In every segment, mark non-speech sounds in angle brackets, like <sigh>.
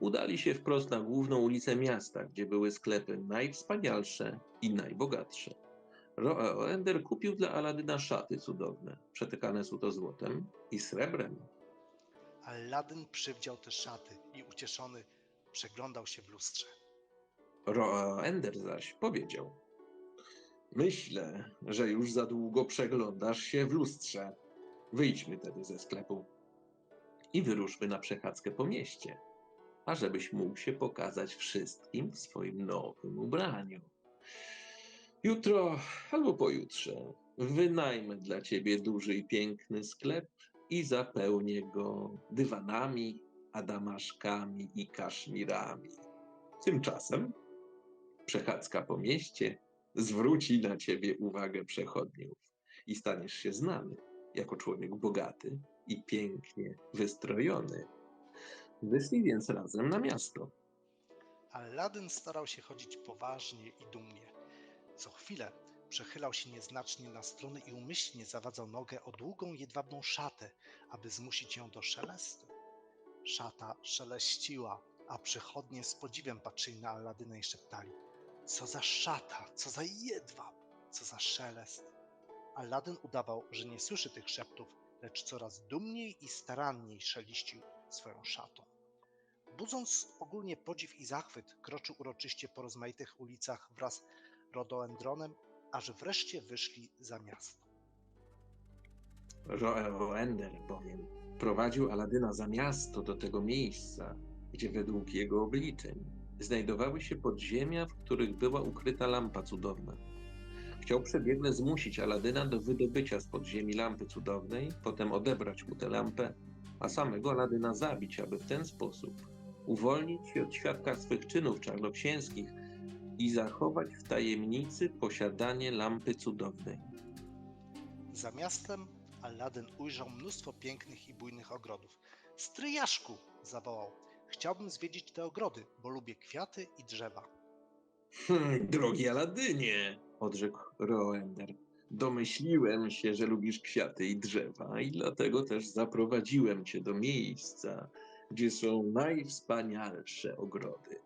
udali się wprost na główną ulicę miasta, gdzie były sklepy najwspanialsze i najbogatsze. Roeoender kupił dla Aladyna szaty cudowne, przetykane są to złotem i srebrem. Aladdin przywdział te szaty i ucieszony przeglądał się w lustrze. Roeoender zaś powiedział: Myślę, że już za długo przeglądasz się w lustrze. Wyjdźmy tedy ze sklepu i wyruszmy na przechadzkę po mieście, ażebyś mógł się pokazać wszystkim w swoim nowym ubraniu. Jutro albo pojutrze wynajmę dla ciebie duży i piękny sklep i zapełnię go dywanami, adamaszkami i kaszmirami. Tymczasem przechadzka po mieście zwróci na ciebie uwagę przechodniów i staniesz się znany jako człowiek bogaty i pięknie wystrojony. Wyszli więc razem na miasto. Aladdin starał się chodzić poważnie i dumnie. Co chwilę przechylał się nieznacznie na stronę i umyślnie zawadzał nogę o długą jedwabną szatę, aby zmusić ją do szelestu. Szata szeleściła, a przechodnie z podziwem patrzyli na Aladyna i szeptali: Co za szata, co za jedwab, co za szelest. Aladdin udawał, że nie słyszy tych szeptów, lecz coraz dumniej i staranniej szeliścił swoją szatą. Budząc ogólnie podziw i zachwyt, kroczył uroczyście po rozmaitych ulicach wraz z Rodoendronem, aż wreszcie wyszli za miasto. Roender bowiem prowadził Aladyna za miasto do tego miejsca, gdzie według jego obliczeń znajdowały się podziemia, w których była ukryta lampa cudowna. Chciał przebiegle zmusić Aladyna do wydobycia z podziemi lampy cudownej, potem odebrać mu tę lampę, a samego Aladyna zabić, aby w ten sposób uwolnić się od świadka swych czynów czarnoksięskich i zachować w tajemnicy posiadanie lampy cudownej. Za miastem Aladdin ujrzał mnóstwo pięknych i bujnych ogrodów. Stryjaszku! zawołał. Chciałbym zwiedzić te ogrody, bo lubię kwiaty i drzewa. Hmm, drogi Aladynie, odrzekł Roender. Domyśliłem się, że lubisz kwiaty i drzewa i dlatego też zaprowadziłem cię do miejsca, gdzie są najwspanialsze ogrody.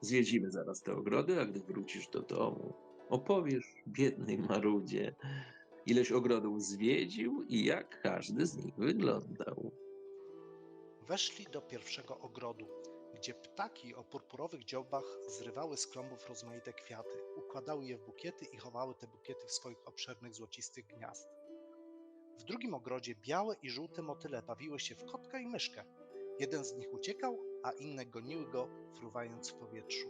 Zwiedzimy zaraz te ogrody, a gdy wrócisz do domu, opowiesz biednej Marudzie, ileś ogrodów zwiedził i jak każdy z nich wyglądał. Weszli do pierwszego ogrodu, gdzie ptaki o purpurowych dziobach zrywały z klombów rozmaite kwiaty, układały je w bukiety i chowały te bukiety w swoich obszernych złocistych gniazd. W drugim ogrodzie białe i żółte motyle bawiły się w kotka i myszkę. Jeden z nich uciekał, a inne goniły go, fruwając w powietrzu.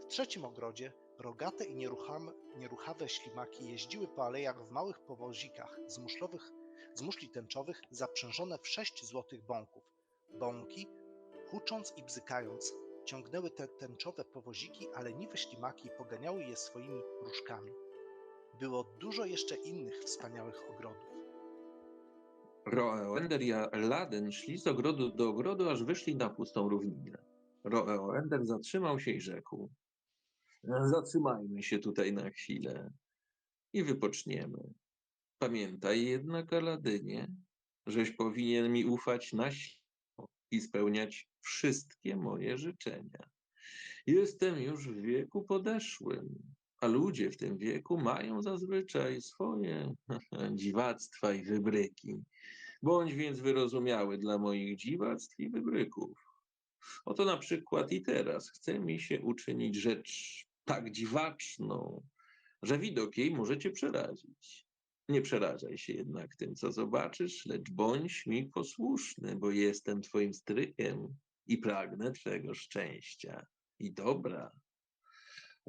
W trzecim ogrodzie rogate i nieruchawe ślimaki jeździły po alejach w małych powozikach z muszlowych z muszli tęczowych zaprzężone w sześć złotych bąków. Bąki, hucząc i bzykając, ciągnęły te tęczowe powoziki, a leniwe ślimaki poganiały je swoimi różkami. Było dużo jeszcze innych wspaniałych ogrodów. Roeoender i Aladdin szli z ogrodu do ogrodu, aż wyszli na pustą równinę. Roeoender zatrzymał się i rzekł: Zatrzymajmy się tutaj na chwilę i wypoczniemy. Pamiętaj jednak, Aladynie, żeś powinien mi ufać na siłę i spełniać wszystkie moje życzenia. Jestem już w wieku podeszłym, a ludzie w tym wieku mają zazwyczaj swoje <laughs> dziwactwa i wybryki. Bądź więc wyrozumiały dla moich dziwactw i wybryków. Oto na przykład i teraz chce mi się uczynić rzecz tak dziwaczną, że widok jej może cię przerazić. Nie przerażaj się jednak tym, co zobaczysz, lecz bądź mi posłuszny, bo jestem twoim stryjem i pragnę twego szczęścia i dobra.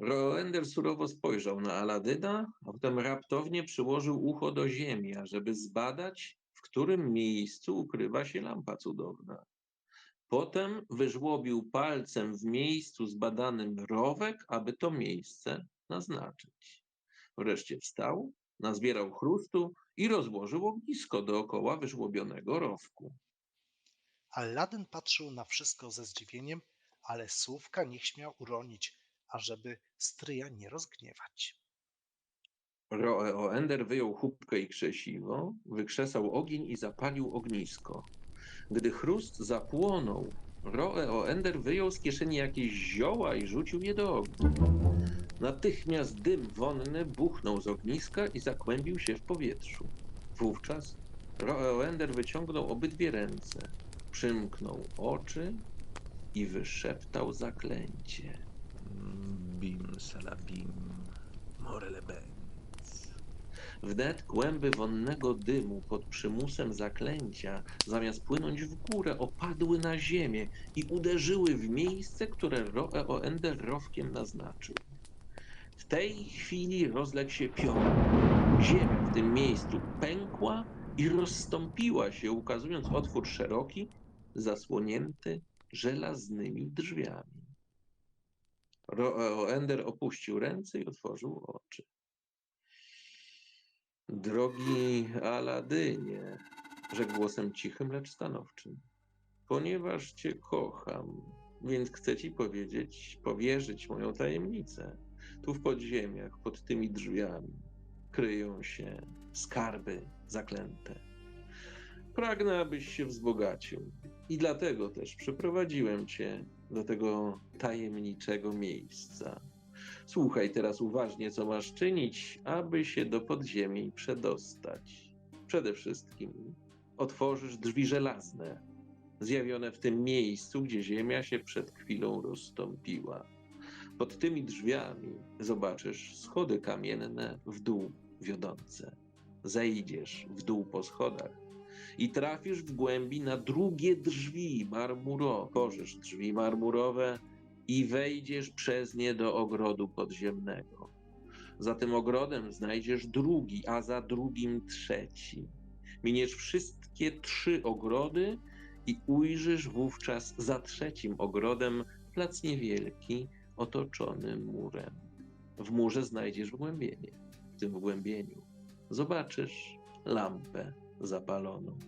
Roender surowo spojrzał na Aladyna, a potem raptownie przyłożył ucho do ziemi, ażeby zbadać, w którym miejscu ukrywa się lampa cudowna. Potem wyżłobił palcem w miejscu zbadanym rowek, aby to miejsce naznaczyć. Wreszcie wstał, nazbierał chrustu i rozłożył ognisko dookoła wyżłobionego rowku. Aladdin patrzył na wszystko ze zdziwieniem, ale słówka nie śmiał uronić, ażeby stryja nie rozgniewać. Roeoender wyjął chubkę i krzesiwo, wykrzesał ogień i zapalił ognisko. Gdy chrust zapłonął, Roeoender wyjął z kieszeni jakieś zioła i rzucił je do ognia. Natychmiast dym wonny buchnął z ogniska i zakłębił się w powietrzu. Wówczas Roeoender wyciągnął obydwie ręce, przymknął oczy i wyszeptał zaklęcie. Bim salabim, morelebenz. Wnet kłęby wonnego dymu pod przymusem zaklęcia, zamiast płynąć w górę, opadły na ziemię i uderzyły w miejsce, które Roeoender rowkiem naznaczył. W tej chwili rozległ się piorun. Ziemia w tym miejscu pękła i rozstąpiła się, ukazując otwór szeroki, zasłonięty żelaznymi drzwiami. Roeoender opuścił ręce i otworzył oczy. Drogi Aladynie, rzekł głosem cichym, lecz stanowczym, ponieważ cię kocham, więc chcę ci powiedzieć, powierzyć moją tajemnicę. Tu w podziemiach, pod tymi drzwiami, kryją się skarby zaklęte. Pragnę, abyś się wzbogacił i dlatego też przyprowadziłem cię do tego tajemniczego miejsca. Słuchaj teraz uważnie, co masz czynić, aby się do podziemi przedostać. Przede wszystkim otworzysz drzwi żelazne, zjawione w tym miejscu, gdzie ziemia się przed chwilą rozstąpiła. Pod tymi drzwiami zobaczysz schody kamienne w dół wiodące. Zejdziesz w dół po schodach i trafisz w głębi na drugie drzwi marmurowe. Otworzysz drzwi marmurowe i wejdziesz przez nie do ogrodu podziemnego. Za tym ogrodem znajdziesz drugi, a za drugim trzeci. Miniesz wszystkie trzy ogrody i ujrzysz wówczas za trzecim ogrodem plac niewielki, otoczony murem. W murze znajdziesz wgłębienie. W tym wgłębieniu zobaczysz lampę zapaloną.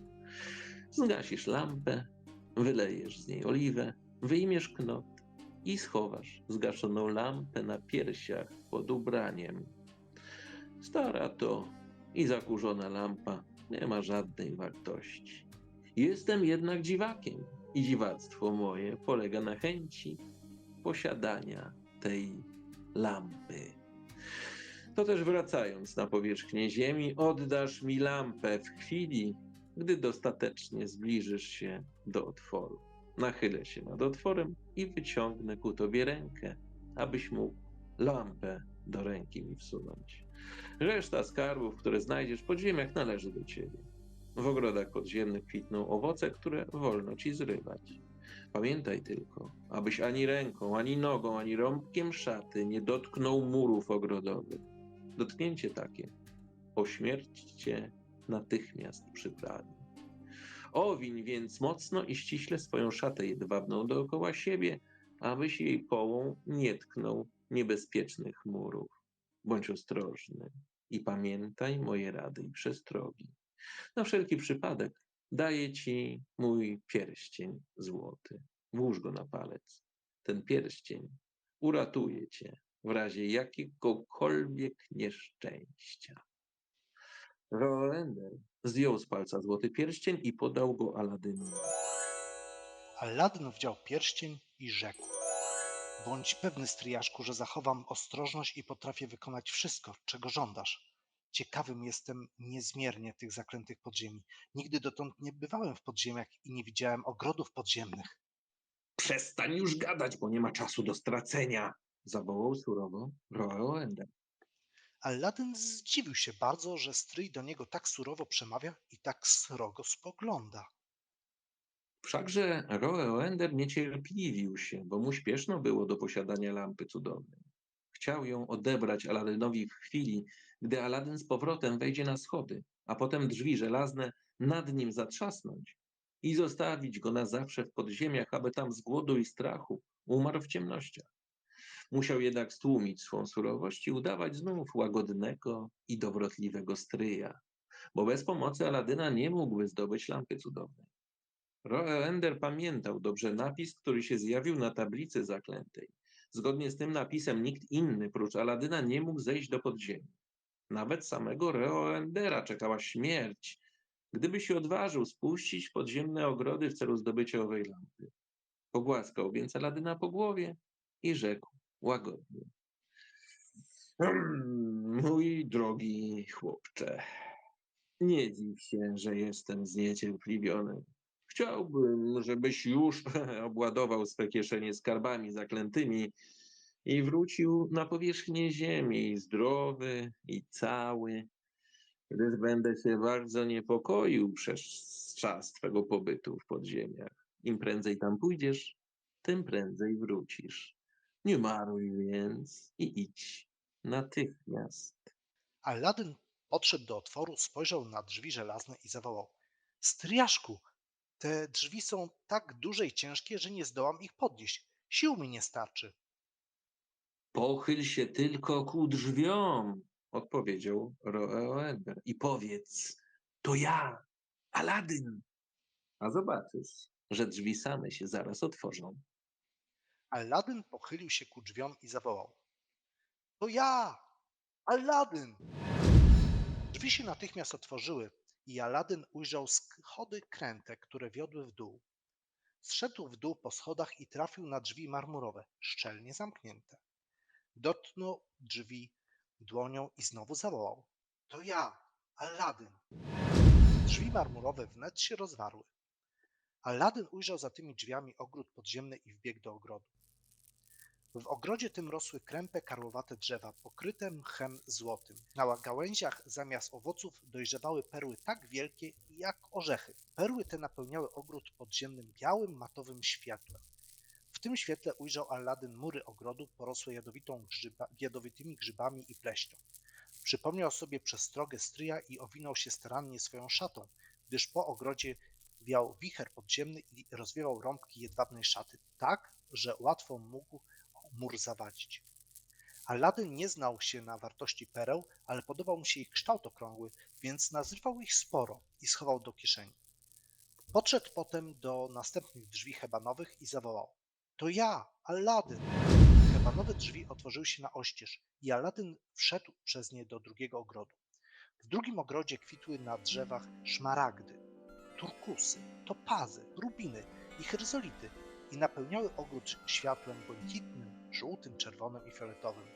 Zgasisz lampę, wylejesz z niej oliwę, wyjmiesz knot i schowasz zgaszoną lampę na piersiach pod ubraniem. Stara to i zakurzona lampa nie ma żadnej wartości. Jestem jednak dziwakiem i dziwactwo moje polega na chęci posiadania tej lampy. To też wracając na powierzchnię Ziemi, oddasz mi lampę w chwili, gdy dostatecznie zbliżysz się do otworu. Nachylę się nad otworem i wyciągnę ku tobie rękę, abyś mógł lampę do ręki mi wsunąć. Reszta skarbów, które znajdziesz w podziemiach, należy do ciebie. W ogrodach podziemnych kwitną owoce, które wolno ci zrywać. Pamiętaj tylko, abyś ani ręką, ani nogą, ani rąbkiem szaty nie dotknął murów ogrodowych. Dotknięcie takie o śmierć cię natychmiast przyprawi. Owiń więc mocno i ściśle swoją szatę jedwabną dookoła siebie, abyś jej połą nie tknął niebezpiecznych murów. Bądź ostrożny i pamiętaj moje rady i przestrogi. Na wszelki przypadek daję ci mój pierścień złoty. Włóż go na palec. Ten pierścień uratuje cię w razie jakiegokolwiek nieszczęścia. Roender zdjął z palca złoty pierścień i podał go Aladynowi. Aladdin wziął pierścień i rzekł: Bądź pewny, stryjaszku, że zachowam ostrożność i potrafię wykonać wszystko, czego żądasz. Ciekawym jestem niezmiernie tych zaklętych podziemi. Nigdy dotąd nie bywałem w podziemiach i nie widziałem ogrodów podziemnych. Przestań już gadać, bo nie ma czasu do stracenia, zawołał surowo Roender. Aladdin zdziwił się bardzo, że stryj do niego tak surowo przemawia i tak srogo spogląda. Wszakże Roender niecierpliwił się, bo mu śpieszno było do posiadania lampy cudownej. Chciał ją odebrać Aladynowi w chwili, gdy Aladyn z powrotem wejdzie na schody, a potem drzwi żelazne nad nim zatrzasnąć i zostawić go na zawsze w podziemiach, aby tam z głodu i strachu umarł w ciemnościach. Musiał jednak stłumić swą surowość i udawać znów łagodnego i dobrotliwego stryja, bo bez pomocy Aladyna nie mógłby zdobyć lampy cudownej. Roender pamiętał dobrze napis, który się zjawił na tablicy zaklętej. Zgodnie z tym napisem nikt inny prócz Aladyna nie mógł zejść do podziemi. Nawet samego Roendera czekała śmierć, gdyby się odważył spuścić podziemne ogrody w celu zdobycia owej lampy. Pogłaskał więc Aladyna po głowie i rzekł łagodnie. "Hmm, Mój drogi chłopcze, nie dziw się, że jestem zniecierpliwiony. Chciałbym, żebyś już <laughs> obładował swe kieszenie skarbami zaklętymi i wrócił na powierzchnię ziemi zdrowy i cały, gdyż będę się bardzo niepokoił przez czas twego pobytu w podziemiach. Im prędzej tam pójdziesz, tym prędzej wrócisz. Nie maruj więc i idź natychmiast. Aladdin podszedł do otworu, spojrzał na drzwi żelazne i zawołał: Stryjaszku, te drzwi są tak duże i ciężkie, że nie zdołam ich podnieść. Sił mi nie starczy. Pochyl się tylko ku drzwiom, odpowiedział Roeoender i powiedz, to ja, Aladyn. A zobaczysz, że drzwi same się zaraz otworzą. Aladdin pochylił się ku drzwiom i zawołał: To ja, Aladdin! Drzwi się natychmiast otworzyły i Aladdin ujrzał schody kręte, które wiodły w dół. Zszedł w dół po schodach i trafił na drzwi marmurowe, szczelnie zamknięte. Dotknął drzwi dłonią i znowu zawołał: To ja, Aladdin! Drzwi marmurowe wnet się rozwarły. Aladdin ujrzał za tymi drzwiami ogród podziemny i wbiegł do ogrodu. W ogrodzie tym rosły krępe, karłowate drzewa, pokryte mchem złotym. Na gałęziach zamiast owoców dojrzewały perły tak wielkie jak orzechy. Perły te napełniały ogród podziemnym białym, matowym światłem. W tym świetle ujrzał Aladdin mury ogrodu porosłe grzyba, jadowitymi grzybami i pleśnią. Przypomniał sobie przestrogę stryja i owinął się starannie swoją szatą, gdyż po ogrodzie wiał wicher podziemny i rozwiewał rąbki jedwabnej szaty, tak, że łatwo mógł mur zawadzić. Aladdin nie znał się na wartości pereł, ale podobał mu się ich kształt okrągły, więc nazrywał ich sporo i schował do kieszeni. Podszedł potem do następnych drzwi hebanowych i zawołał: To ja, Aladdin! Hebanowe drzwi otworzyły się na oścież i Aladdin wszedł przez nie do drugiego ogrodu. W drugim ogrodzie kwitły na drzewach szmaragdy, turkusy, topazy, rubiny i chryzolity i napełniały ogród światłem błękitnym, żółtym, czerwonym i fioletowym.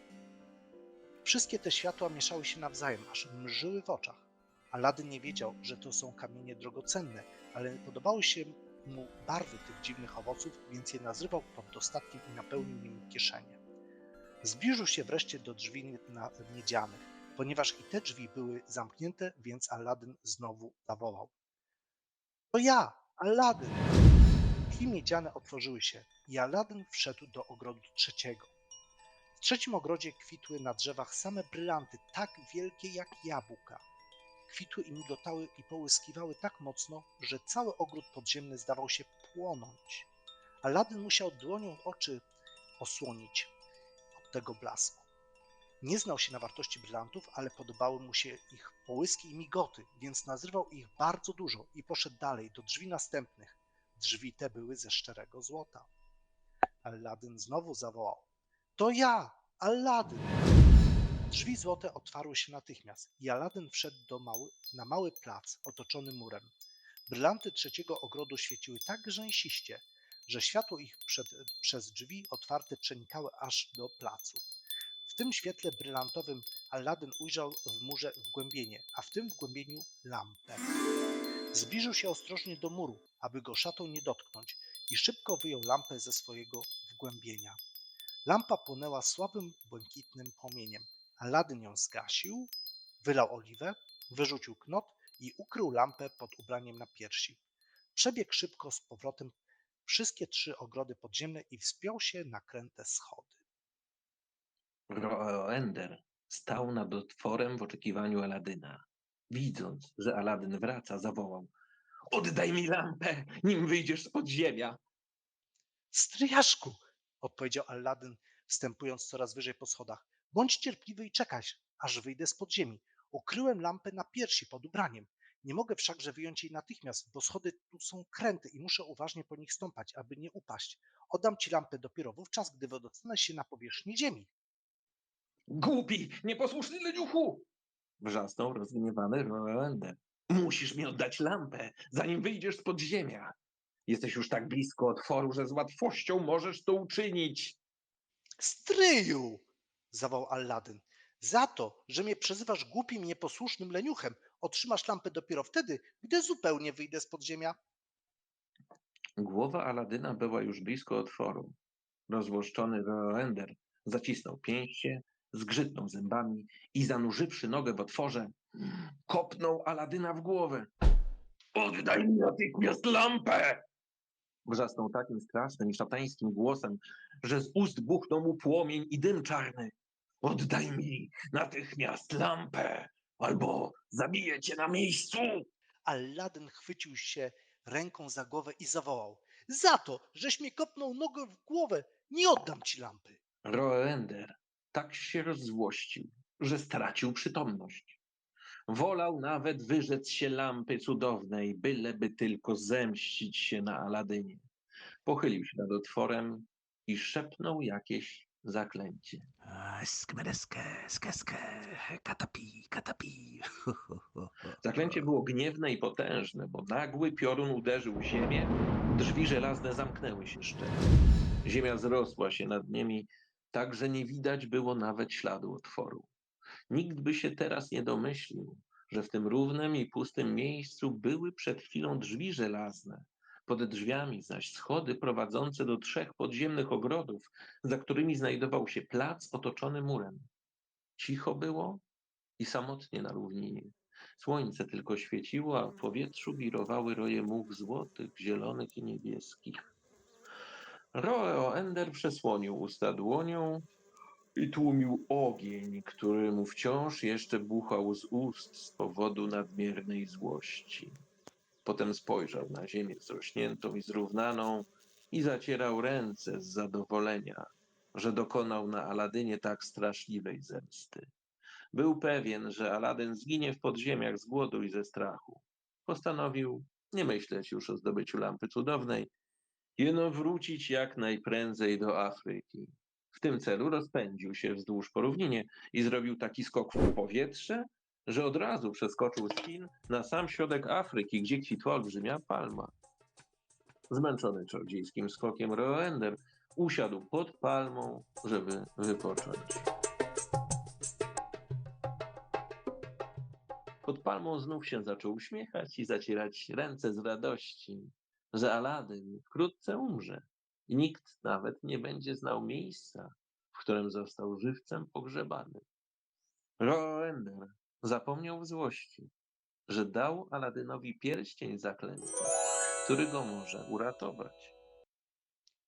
Wszystkie te światła mieszały się nawzajem, aż mżyły w oczach. Aladdin nie wiedział, że to są kamienie drogocenne, ale podobały się mu barwy tych dziwnych owoców, więc je nazrywał pod dostatkiem i napełnił nimi kieszenie. Zbliżył się wreszcie do drzwi miedzianych. Ponieważ i te drzwi były zamknięte, więc Aladdin znowu zawołał. To ja, Aladdin! Drzwi miedziane otworzyły się i Aladdin wszedł do ogrodu trzeciego. W trzecim ogrodzie kwitły na drzewach same brylanty, tak wielkie jak jabłka. Kwitły i migotały i połyskiwały tak mocno, że cały ogród podziemny zdawał się płonąć. Aladdin musiał dłonią oczy osłonić od tego blasku. Nie znał się na wartości brylantów, ale podobały mu się ich połyski i migoty, więc nazrywał ich bardzo dużo i poszedł dalej do drzwi następnych. Drzwi te były ze szczerego złota. Aladdin znowu zawołał: To ja, Aladdin! Drzwi złote otwarły się natychmiast i Aladdin wszedł do mały, na mały plac otoczony murem. Brylanty trzeciego ogrodu świeciły tak rzęsiście, że światło ich przed, przez drzwi otwarte przenikały aż do placu. W tym świetle brylantowym Aladdin ujrzał w murze wgłębienie, a w tym wgłębieniu lampę. Zbliżył się ostrożnie do muru, aby go szatą nie dotknąć i szybko wyjął lampę ze swojego wgłębienia. Lampa płonęła słabym, błękitnym płomieniem. Aladdin ją zgasił, wylał oliwę, wyrzucił knot i ukrył lampę pod ubraniem na piersi. Przebiegł szybko z powrotem wszystkie trzy ogrody podziemne i wspiął się na kręte schody. Roeoender stał nad otworem w oczekiwaniu Aladyna. Widząc, że Aladyn wraca, zawołał. Oddaj mi lampę, nim wyjdziesz z podziemia. Stryjaszku, odpowiedział Aladdin, wstępując coraz wyżej po schodach. Bądź cierpliwy i czekaj, aż wyjdę z podziemi. Ukryłem lampę na piersi pod ubraniem. Nie mogę wszakże wyjąć jej natychmiast, bo schody tu są kręte i muszę uważnie po nich stąpać, aby nie upaść. Oddam ci lampę dopiero wówczas, gdy wydostanę się na powierzchnię ziemi. Głupi, nieposłuszny leniuchu! Wrzasnął rozgniewany Roeoender. Musisz mi oddać lampę, zanim wyjdziesz z podziemia. Jesteś już tak blisko otworu, że z łatwością możesz to uczynić. Stryju! zawołał Aladdin. Za to, że mnie przezywasz głupim nieposłusznym leniuchem, otrzymasz lampę dopiero wtedy, gdy zupełnie wyjdę z podziemia. Głowa Aladyna była już blisko otworu. Rozłoszczony Roender zacisnął pięście, zgrzytnął zębami i zanurzywszy nogę w otworze, kopnął Aladyna w głowę. Oddaj mi natychmiast lampę! Wrzasnął takim strasznym i szatańskim głosem, że z ust buchnął mu płomień i dym czarny. Oddaj mi natychmiast lampę, albo zabiję cię na miejscu! Aladdin chwycił się ręką za głowę i zawołał. Za to, żeś mnie kopnął nogę w głowę, nie oddam ci lampy. Roender tak się rozzłościł, że stracił przytomność. Wolał nawet wyrzec się lampy cudownej, byleby tylko zemścić się na Aladynie. Pochylił się nad otworem i szepnął jakieś zaklęcie. A, Skmereskę, skeskę, katapi, katapi. Zaklęcie było gniewne i potężne, bo nagły piorun uderzył w ziemię, drzwi żelazne zamknęły się szczerze. Ziemia zrosła się nad nimi, tak że nie widać było nawet śladu otworu. Nikt by się teraz nie domyślił, że w tym równym i pustym miejscu były przed chwilą drzwi żelazne, pod drzwiami zaś schody prowadzące do trzech podziemnych ogrodów, za którymi znajdował się plac otoczony murem. Cicho było i samotnie na równinie. Słońce tylko świeciło, a w powietrzu wirowały roje much złotych, zielonych i niebieskich. Roeoender przesłonił usta dłonią i tłumił ogień, który mu wciąż jeszcze buchał z ust z powodu nadmiernej złości. Potem spojrzał na ziemię zrośniętą i zrównaną i zacierał ręce z zadowolenia, że dokonał na Aladynie tak straszliwej zemsty. Był pewien, że Aladyn zginie w podziemiach z głodu i ze strachu. Postanowił nie myśleć już o zdobyciu lampy cudownej, jeno wrócić jak najprędzej do Afryki. W tym celu rozpędził się wzdłuż po równinie i zrobił taki skok w powietrze, że od razu przeskoczył z Chin na sam środek Afryki, gdzie kwitła olbrzymia palma. Zmęczony czarodziejskim skokiem Roender usiadł pod palmą, żeby wypocząć. Pod palmą znów się zaczął uśmiechać i zacierać ręce z radości, że Aladyn wkrótce umrze i nikt nawet nie będzie znał miejsca, w którym został żywcem pogrzebany. Roender zapomniał w złości, że dał Aladynowi pierścień zaklęty, który go może uratować.